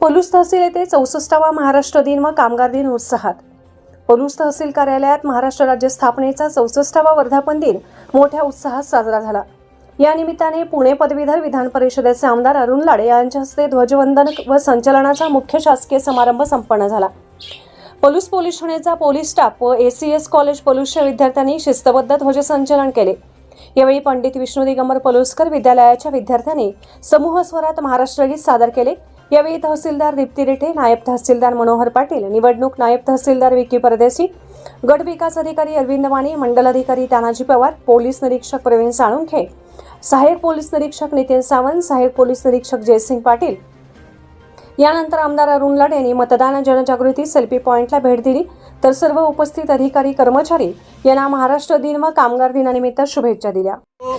पलूस तहसील येथे चौसष्टावा महाराष्ट्र दिन व कामगार दिन उत्साहात. पलूस तहसील कार्यालयात महाराष्ट्र राज्य स्थापनेचा चौसष्टावा वर्धापन दिन मोठ्या उत्साहात साजरा झाला. या निमित्ताने पुणे पदवीधर विधान परिषदेचे आमदार अरुण लाडे यांच्या हस्ते ध्वजवंदन व संचलनाचा मुख्य शासकीय समारंभ संपन्न झाला. पलूस पोलीस ठाण्याचा पोलीस स्टाफ व एसीएस कॉलेज पलूसच्या विद्यार्थ्यांनी शिस्तबद्ध ध्वजसंचलन केले. यावेळी पंडित विष्णू दिगंबर पलुसकर विद्यालयाच्या विद्यार्थ्यांनी समूह स्वरात महाराष्ट्र गीत सादर केले. यावेळी तहसीलदार दीप्ती रेठे नायब तहसीलदार मनोहर पाटील निवडणूक नायब तहसीलदार विकी परदेशी गट विकास अधिकारी अरविंद माने मंडल अधिकारी तानाजी पवार पोलीस निरीक्षक प्रवीण साळुंखे सहाय्यक पोलीस निरीक्षक नितीन सावंत सहाय्यक पोलीस निरीक्षक जयसिंग पाटील. यानंतर आमदार अरुण लाड यांनी मतदान जनजागृती सेल्फी पॉईंटला भेट दिली. तर सर्व उपस्थित अधिकारी कर्मचारी यांना महाराष्ट्र दिन व कामगार दिनानिमित्त शुभेच्छा दिल्या. हो,